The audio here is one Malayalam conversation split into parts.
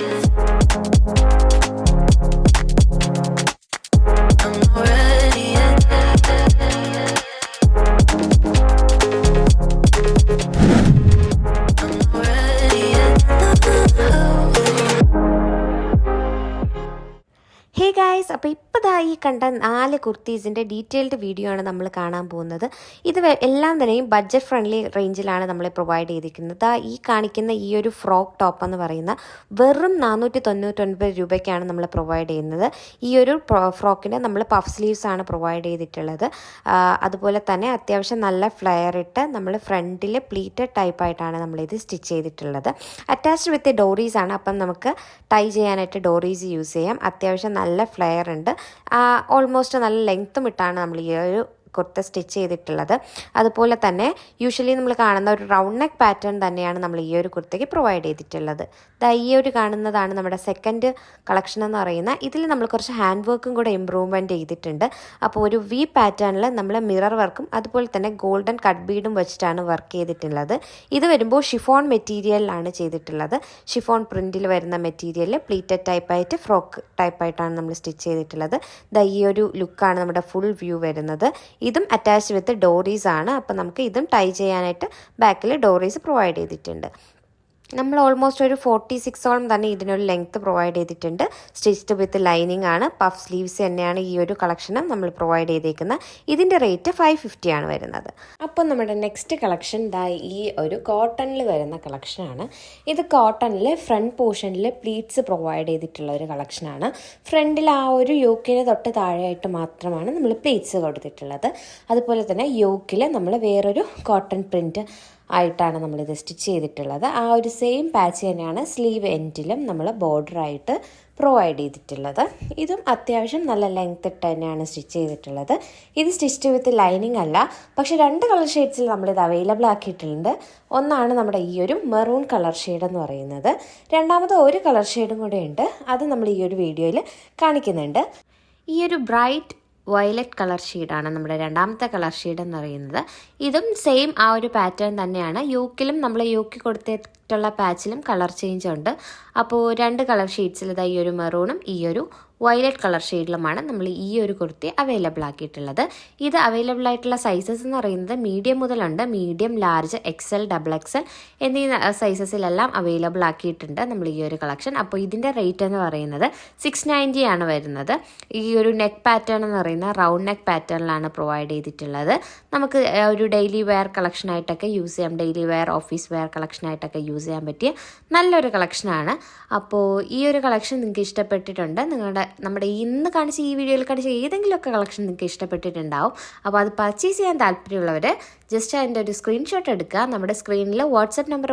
I'm already. ഹേ ഗായ്സ് അപ്പോൾ ഇപ്പോൾ ദാ ഈ കണ്ട നാല് കുർത്തീസിന്റെ ഡീറ്റെയിൽഡ് വീഡിയോ ആണ് നമ്മൾ കാണാൻ പോകുന്നത്. ഇത് എല്ലാം തന്നെയും ബഡ്ജറ്റ് ഫ്രണ്ട്ലി റേഞ്ചിലാണ് നമ്മൾ പ്രൊവൈഡ് ചെയ്തിരിക്കുന്നത്. ദാ ഈ കാണിക്കുന്ന ഈ ഒരു ഫ്രോക്ക് ടോപ്പ് എന്ന് പറയുന്ന വെറും നാനൂറ്റി തൊണ്ണൂറ്റൊൻപത് രൂപയ്ക്കാണ് നമ്മൾ പ്രൊവൈഡ് ചെയ്യുന്നത്. ഈ ഒരു ഫ്രോക്കിന് നമ്മൾ പഫ് സ്ലീവ്സ് ആണ് പ്രൊവൈഡ് ചെയ്തിട്ടുള്ളത്. അതുപോലെ തന്നെ അത്യാവശ്യം നല്ല ഫ്ലെയർ ഇട്ട് നമ്മൾ ഫ്രണ്ടിൽ പ്ലീറ്റഡ് ടൈപ്പ് ആയിട്ടാണ് നമ്മളിത് സ്റ്റിച്ച് ചെയ്തിട്ടുള്ളത്. അറ്റാച്ച്ഡ് വിത്ത് ഡോറീസ് ആണ്. അപ്പം നമുക്ക് ടൈ ചെയ്യാനായിട്ട് ഡോറീസ് യൂസ് ചെയ്യാം. അത്യാവശ്യം നല്ല ഫ്ലെയർ ഉണ്ട് ഓൾമോസ്റ്റ് നല്ല ലെങ്ത്തും ഇട്ടാണ് നമ്മൾ ഈ ഒരു കുർത്ത സ്റ്റിച്ച് ചെയ്തിട്ടുള്ളത്. അതുപോലെ തന്നെ യൂഷ്വലി നമ്മൾ കാണുന്ന ഒരു റൗണ്ട് നെക്ക് പാറ്റേൺ തന്നെയാണ് നമ്മൾ ഈ ഒരു കുർത്തയ്ക്ക് പ്രൊവൈഡ് ചെയ്തിട്ടുള്ളത്. ദാ ഈ ഒരു കാണുന്നതാണ് നമ്മുടെ സെക്കൻഡ് കളക്ഷൻ എന്ന് പറയുന്ന. ഇതിൽ നമ്മൾ കുറച്ച് ഹാൻഡ് വർക്കും കൂടെ ഇമ്പ്രൂവ്മെന്റ് ചെയ്തിട്ടുണ്ട്. അപ്പോൾ ഒരു വി പാറ്റേണിൽ നമ്മൾ മിറർ വർക്കും അതുപോലെ തന്നെ ഗോൾഡൻ കട്ട് ബീഡും വെച്ചിട്ടാണ് വർക്ക് ചെയ്തിട്ടുള്ളത്. ഇത് വരുമ്പോൾ ഷിഫോൺ മെറ്റീരിയലിലാണ് ചെയ്തിട്ടുള്ളത്. ഷിഫോൺ പ്രിന്റിൽ വരുന്ന മെറ്റീരിയൽ പ്ലീറ്റഡ് ടൈപ്പായിട്ട് ഫ്രോക്ക് ടൈപ്പായിട്ടാണ് നമ്മൾ സ്റ്റിച്ച് ചെയ്തിട്ടുള്ളത്. ദാ ഈ ഒരു ലുക്കാണ് നമ്മുടെ ഫുൾ വ്യൂ വരുന്നത്. ഇതും അറ്റാച്ച് വിത്ത് ഡോറീസ് ആണ്. അപ്പോൾ നമുക്ക് ഇതും ടൈ ചെയ്യാനായിട്ട് ബാക്കിൽ ഡോറീസ് പ്രൊവൈഡ് ചെയ്തിട്ടുണ്ട്. നമ്മൾ ഓൾമോസ്റ്റ് ഒരു ഫോർട്ടി സിക്സോളം തന്നെ ഇതിനൊരു ലെങ്ത്ത് പ്രൊവൈഡ് ചെയ്തിട്ടുണ്ട്. സ്റ്റിച്ച്ഡ് വിത്ത് ലൈനിങ് ആണ്. പഫ് സ്ലീവ്സ് തന്നെയാണ് ഈ ഒരു കളക്ഷനും നമ്മൾ പ്രൊവൈഡ് ചെയ്തേക്കുന്നത്. ഇതിന്റെ റേറ്റ് ഫൈവ് ഫിഫ്റ്റി ആണ് വരുന്നത്. അപ്പോൾ നമ്മുടെ നെക്സ്റ്റ് കളക്ഷൻ ദാ ഈ ഒരു കോട്ടണിൽ വരുന്ന കളക്ഷനാണ് ഇത് കോട്ടണിൽ ഫ്രണ്ട് പോർഷനിൽ പ്ലീറ്റ്സ് പ്രൊവൈഡ് ചെയ്തിട്ടുള്ള ഒരു കളക്ഷനാണ് ഫ്രണ്ടിൽ ആ ഒരു യോക്കിന് തൊട്ട് താഴെയായിട്ട് മാത്രമാണ് നമ്മൾ പ്ലീറ്റ്സ് കൊടുത്തിട്ടുള്ളത്. അതുപോലെ തന്നെ യോക്കിൽ നമ്മൾ വേറൊരു കോട്ടൺ പ്രിന്റ് ആയിട്ടാണ് നമ്മളിത് സ്റ്റിച്ച് ചെയ്തിട്ടുള്ളത്. ആ ഒരു സെയിം പാച്ച് തന്നെയാണ് സ്ലീവ് എൻഡിലും നമ്മൾ ബോർഡറായിട്ട് പ്രൊവൈഡ് ചെയ്തിട്ടുള്ളത്. ഇതും അത്യാവശ്യം നല്ല ലെങ്ത് ഇട്ട് തന്നെയാണ് സ്റ്റിച്ച് ചെയ്തിട്ടുള്ളത്. ഇത് സ്റ്റിച്ച് വിത്ത് ലൈനിങ് അല്ല. പക്ഷെ രണ്ട് കളർ ഷെയ്ഡ്സിൽ നമ്മളിത് അവൈലബിൾ ആക്കിയിട്ടുണ്ട്. ഒന്നാണ് നമ്മുടെ ഈ ഒരു മെറൂൺ കളർ ഷെയ്ഡ് എന്ന് പറയുന്നത്. രണ്ടാമത് ഒരു കളർ ഷെയ്ഡും കൂടെ ഉണ്ട്. അത് നമ്മൾ ഈ ഒരു വീഡിയോയിൽ കാണിക്കുന്നുണ്ട്. ഈ ഒരു ബ്രൈറ്റ് വയലറ്റ് കളർ ഷെയ്ഡാണ് നമ്മുടെ രണ്ടാമത്തെ കളർ ഷെയ്ഡ് എന്ന് പറയുന്നത്. ഇതും സെയിം ആ ഒരു പാറ്റേൺ തന്നെയാണ്. യൂക്കിലും നമ്മൾ യൂക്കി കൊടുത്തിട്ടുള്ള പാച്ചിലും കളർ ചേഞ്ച് ഉണ്ട്. അപ്പോൾ രണ്ട് കളർ ഷെയ്ഡ്സിൽ ഈ ഒരു മെറൂണും ഈ ഒരു വയലറ്റ് കളർ ഷെയ്ഡിലുമാണ് നമ്മൾ ഈ ഒരു കുർത്തി അവൈലബിൾ ആക്കിയിട്ടുള്ളത്. ഇത് അവൈലബിൾ ആയിട്ടുള്ള സൈസസ് എന്ന് പറയുന്നത് medium മുതലുണ്ട്. Medium large XL double XL എന്നീ സൈസസിലെല്ലാം അവൈലബിൾ ആക്കിയിട്ടുണ്ട് നമ്മൾ ഈ ഒരു കളക്ഷൻ അപ്പോൾ ഇതിന്റെ റേറ്റ് എന്ന് പറയുന്നത് സിക്സ് നയന്റി ആണ് വരുന്നത്. ഈ ഒരു നെക്ക് പാറ്റേൺ എന്ന് പറയുന്ന റൗണ്ട് നെക്ക് പാറ്റേണിലാണ് പ്രൊവൈഡ് ചെയ്തിട്ടുള്ളത്. നമുക്ക് ഒരു ഡെയിലി വെയർ കളക്ഷനായിട്ടൊക്കെ യൂസ് ചെയ്യാം. ഡെയിലി വെയർ ഓഫീസ് വെയർ കളക്ഷനായിട്ടൊക്കെ യൂസ് ചെയ്യാൻ പറ്റിയ നല്ലൊരു കളക്ഷനാണ് അപ്പോൾ ഈ ഒരു കളക്ഷൻ നിങ്ങൾക്ക് ഇഷ്ടപ്പെട്ടിട്ടുണ്ട്. നിങ്ങളുടെ നമ്മുടെ ഇന്ന് കാണിച്ച ഈ വീഡിയോയിൽ കാണിച്ച ഏതെങ്കിലുമൊക്കെ കളക്ഷൻ നിങ്ങൾക്ക് ഇഷ്ടപ്പെട്ടിട്ടുണ്ടാവും. അപ്പോൾ അത് പർച്ചേസ് ചെയ്യാൻ താല്പര്യമുള്ളവർ ജസ്റ്റ് അതിന്റെ ഒരു സ്ക്രീൻഷോട്ട് എടുക്കുക. നമ്മുടെ സ്ക്രീനിൽ വാട്സപ്പ് നമ്പർ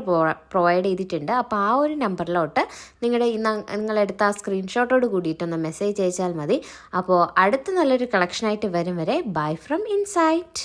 പ്രൊവൈഡ് ചെയ്തിട്ടുണ്ട്. അപ്പോൾ ആ ഒരു നമ്പറിലോട്ട് നിങ്ങളുടെ ഇന്ന് നിങ്ങളെടുത്ത ആ സ്ക്രീൻഷോട്ടോട് കൂടിയിട്ടൊന്ന് മെസ്സേജ് അയച്ചാൽ മതി. അപ്പോൾ അടുത്ത നല്ലൊരു കളക്ഷനായിട്ട് വരും വരെ. Bye from insight